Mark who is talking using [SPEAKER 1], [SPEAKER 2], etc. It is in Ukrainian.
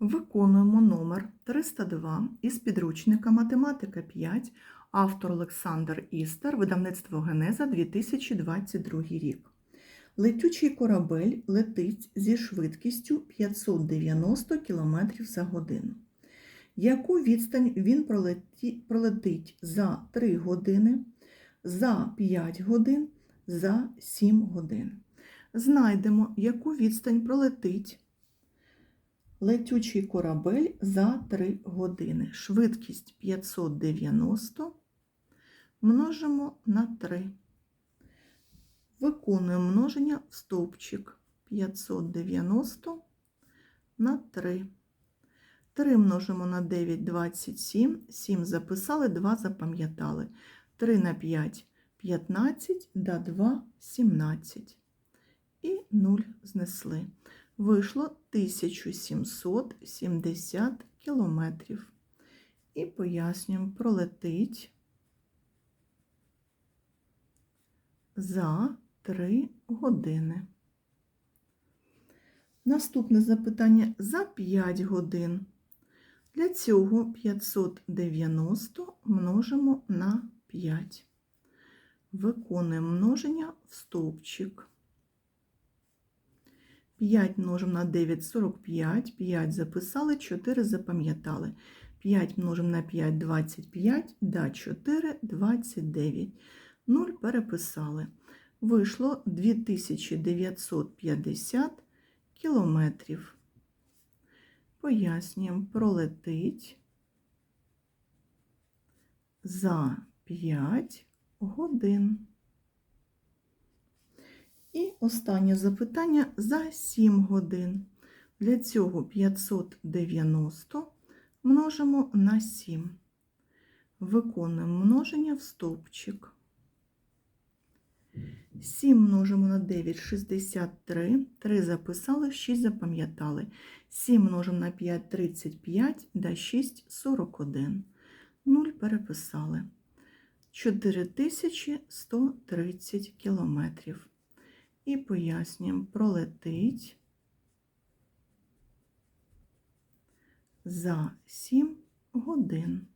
[SPEAKER 1] Виконуємо номер 302 із підручника Математика 5, автор Олександр Істер, видавництво Генеза 2022 рік. Летючий корабель летить зі швидкістю 590 км за годину. Яку відстань він пролетить за 3 години, за 5 годин, за 7 годин? Знайдемо, яку відстань пролетить летючий корабель за 3 години. Швидкість 590 множимо на 3. Виконуємо множення в стовпчик 590 на 3. 3 множимо на 9 27, 7 записали, 2 запам'ятали. 3 на 5 15, да 2 17. І 0 знесли вийшло 1770 кілометрів. І пояснюємо, пролетить за 3 години. Наступне запитання за 5 годин. Для цього 590 множимо на 5. Виконуємо множення в стовпчик. 5 множимо на 9 – 45, 5 записали, 4 запам'ятали. 5 множимо на 5 – 25, да 4 – 29. 0 переписали. Вийшло 2950 кілометрів. Пояснюємо, пролетить за 5 годин. Останнє запитання за 7 годин. Для цього 590 множимо на 7. Виконуємо множення в стовпчик. 7 множимо на 9 – 63. 3 записали, 6 запам'ятали. 7 множимо на 5 – 35, да 6 – 41. 0 переписали. 4130 кілометрів і пояснюємо, пролетить за 7 годин.